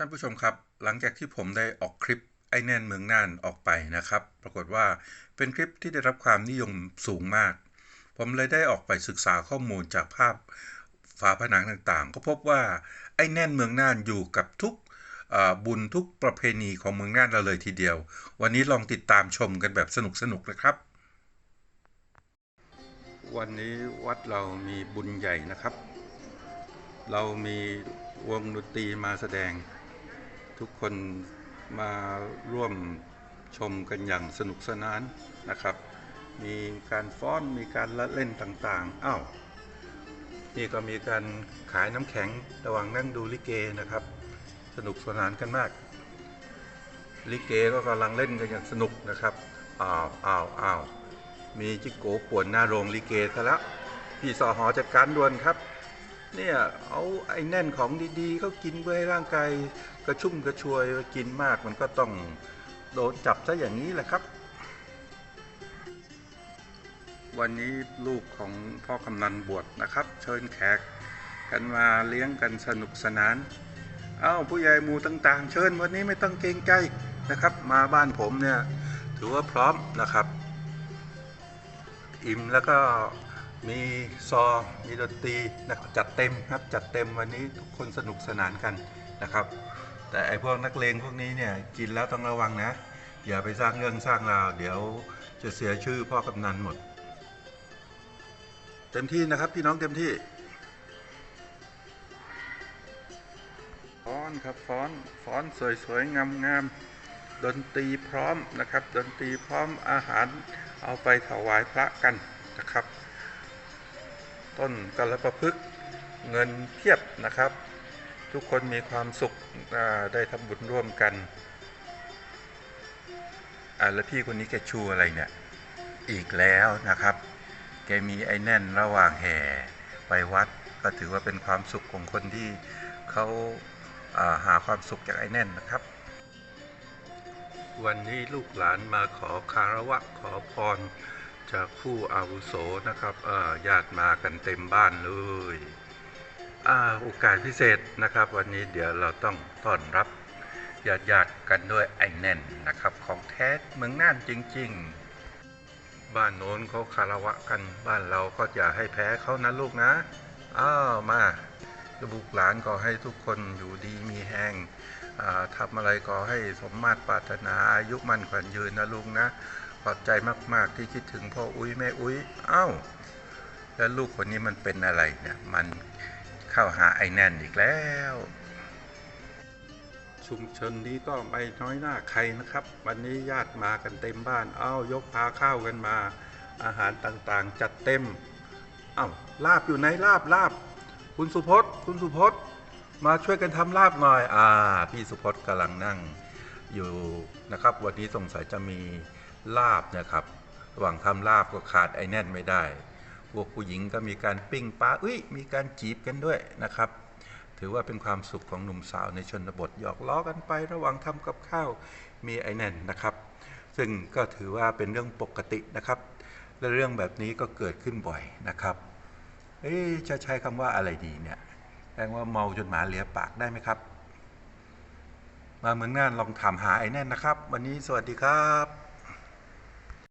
ท่านผู้ชมครับ หลังจากที่ผมได้ออกคลิปไอ้แน่นเมืองน่านออกไปนะครับ ปรากฏว่าเป็นคลิปที่ได้รับความนิยมสูงมาก ผมเลยได้ออกไปศึกษาข้อมูลจากภาพฝาผนังต่างๆ ก็พบว่าไอ้แน่นเมืองน่านอยู่กับทุกบุญทุกประเพณีของเมืองน่านเราเลยทีเดียว วันนี้ลองติดตามชมกันแบบสนุกๆนะครับ วันนี้วัดเรามีบุญใหญ่นะครับ เรามีวงดนตรีมาแสดง ทุกคนมาร่วมชมกันอย่างสนุกสนานนะครับ มีการฟ้อนมีการละเล่นต่างๆอ้าวนี่ก็มีการขายน้ำแข็งระหว่างนั่งดูลิเกนะครับ สนุกสนานกันมาก ลิเกก็กำลังเล่นกันอย่างสนุกนะครับอ้าวอ้าวอ้าวมีจิโกป่วนหน้าโรงลิเกซะแล้วพี่สอหอจัดการด่วนครับ เนี่ยเอาไอ้แน่นของดีๆเขากินเพื่อให้ร่างกายกระชุ่มกระชวยกินมากมันก็ต้องโดนจับซะอย่างนี้แหละครับ วันนี้ลูกของพ่อกำนันบวชนะครับ เชิญแขกกันมาเลี้ยงกันสนุกสนาน เอ้าผู้ใหญ่หมู่ต่างๆ เชิญวันนี้ไม่ต้องเกรงใจนะครับ มาบ้านผมเนี่ยถือว่าพร้อมนะครับ อิ่มแล้วก็ มีซอ มีดนตรีนะครับจัดเต็มครับ จัดเต็มวันนี้ทุกคนสนุกสนานกันนะครับ แต่ไอพวกนักเลงพวกนี้เนี่ยกินแล้วต้องระวังนะ อย่าไปสร้างเรื่องสร้างราว เดี๋ยวจะเสียชื่อพ่อกำนันหมด เต็มที่นะครับพี่น้องเต็มที่ฟ้อนครับฟ้อนฟ้อนสวยๆงามๆดนตรีพร้อมนะครับ ดนตรีพร้อมอาหารเอาไปถวายพระกันนะครับ ต้นกระประพฤกษ์เงินเพียบนะครับ ทุกคนมีความสุขได้ทำบุญร่วมกันอ่าแล้วพี่คนนี้แกชูอะไรเนี่ยอีกแล้วนะครับ แกมีไอ้แน่นระหว่างแห่ไปวัด ก็ถือว่าเป็นความสุขของคนที่เขาาหาความสุขจากไอ้แน่นนะครับ วันนี้ลูกหลานมาขอคารวะขอพร จากผู้อาวุโสนะครับญาติมากันเต็มบ้านเลยอโอกาสพิเศษนะครับ วันนี้เดี๋ยวเราต้องต้อนรับญาติญาติๆกันด้วยไอ้แน่นนะครับ ของแท้เมืองน่านจริง ๆ บ้านโน้นเขาคารวะกันบ้านเราก็อย่าให้แพ้เขานะลูกนะอ้าวมาลูกหลานก็ให้ทุกคนอยู่ดีมีแหงทำอะไรก็ให้สมมาตรปรารถนาอายุมั่นขวัญยืนนะลุงนะ อบใจมาก ๆ ที่คิดถึงพ่ออุ้ยแม่อุ้ยเอ้า แล้วลูกคนนี้มันเป็นอะไรเนี่ย มันเข้าหาไอ้แน่นอีกแล้ว ชุมชนนี้ก็ไม่น้อยหน้าใครนะครับ วันนี้ญาติมากันเต็มบ้าน เอ้ายกพาข้าวกันมา อาหารต่างๆ จัดเต็ม เอ้าลาบอยู่ไหนลาบลาบ คุณสุพจน์คุณสุพจน์มาช่วยกันทำลาบหน่อย อ่า พี่สุพจน์กำลังนั่งอยู่นะครับ วันนี้สงสัยจะมี ลาบนะครับ ระหว่างทำลาบก็ขาดไอ้แน่นไม่ได้ พวกผู้หญิงก็มีการปิ้งปลาอุ้ยมีการจีบกันด้วยนะครับ ถือว่าเป็นความสุขของหนุ่มสาวในชนบทหยอกล้อกันไประหว่างทำกับข้าวมีไอ้แน่นนะครับ ซึ่งก็ถือว่าเป็นเรื่องปกตินะครับและเรื่องแบบนี้ก็เกิดขึ้นบ่อยนะครับ เอ๊จะใช้คำว่าอะไรดีเนี่ยแปลว่าเมาจนหมาเลียปากได้ไหมครับ มาเมืองน่านลองถามหาไอ้แน่นนะครับ วันนี้สวัสดีครับ